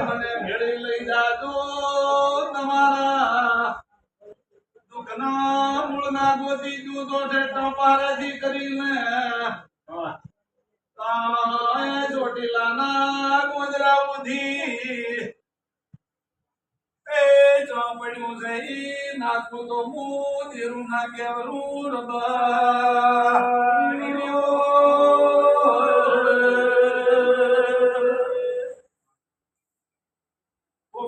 મને ભેળી લઈ ચોટીલાના ગોજરા ઉધી એ ચોપડ્યું છે ઈ નાખું તો હું ધીરું ના કેવરું રબા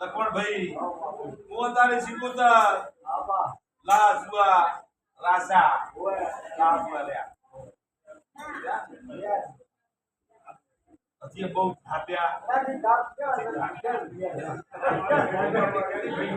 લખમણભાઈ હું તારી સિકુતર લા જુઆ રાસા લા જુઆ લ્યા હજી બહુ થાપ્યા લો ભાઈ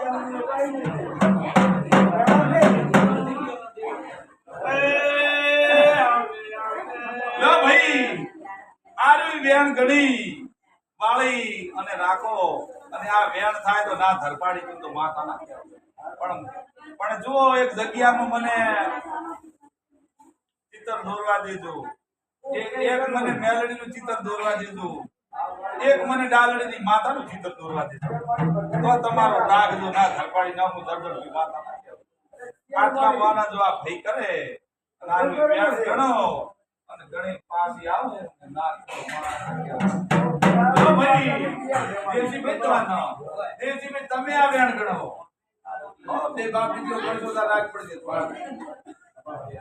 આરવી અને રાખો. અને આ વેણ થાય તો ના ધરપાડી તો માતા પણ પણ જુઓ એક જગ્યામાં મને ચિત્ર દોરવા દેજો. એક મને મેલડીનું ચિત્ર દોરવા દેજો. એક મને ડાલડીની માતાનું ચિત્ર દોરવા દેજો. તો તમારો રાગ જો ના ધરપાડી, ના હું દરદર માતા ના. આટલા માના જો આ ભઈ કરે ગણો, અને ગણી પાસી આવે ને ના દેવજીભાઈ, તમે આ વેણ ગણો. બે બાપ ગણશો તો રાગ પડી એ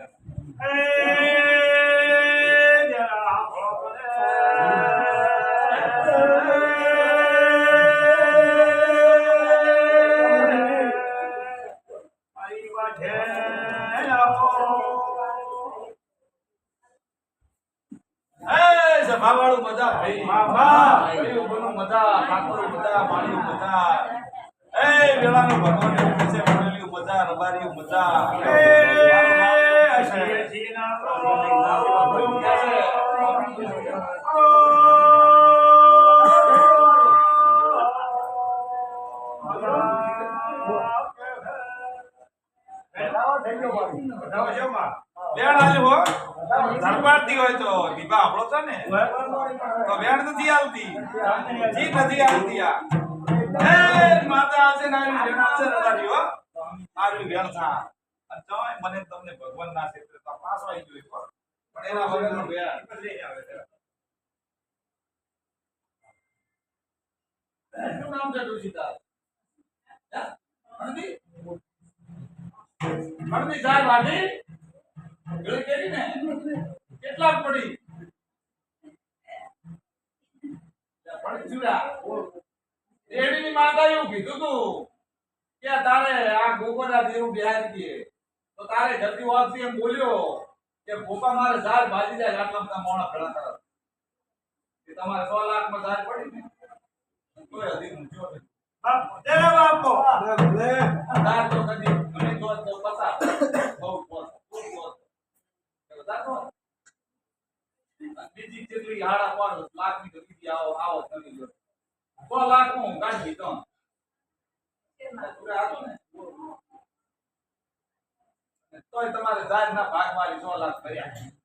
સભાવાળું મજા ભાઈ ભાઈઓ બનો મજા ઠાકોર મજા માળીઓ મજા. એ વેળાનું ભગવાન છે વડેલીઓ મજા રબારીઓ મજા. એ આલ્યું હો. ધરપાડતી હોય તો દીપા આપણો છે ને? તો વેણ નથી આવતી. જી નથી આવતી આ. એ માતા આવશે ને આવી વેણ આવશે હો. આવી વેણ થા. અને મને તમને ભગવાન ના ક્ષેત્રે તો પાસ આવી ગયો એક પણ એના વગરનો વેણ શું નામ છે ડોશીદાર હે? હળદી હળદી ચાર વાટી ગળી કેરી ને કેટલા પડી? રેડીની માતા એવું કીધું તું કે તારે આ ગોગોના દેવું બિહાર દે તો તારે જતી વાતથી એમ બોલ્યો કે ગોપા મારે ઝાડ ભાજી જાય આટલા બધા મોણા ભેળા કરે તમારે સો લાખમાં ઝાડ પડી ને? કોઈ અધિક મૂક્યો નથી. બીજી કેટલી હાડા પાડો લાખની તો કીધી આવો આવો કરી લો. કો લાખ હું કાઢી તો. તોય તમારે ઝાડ ના? ભાગ મારી સો લાખ કર્યા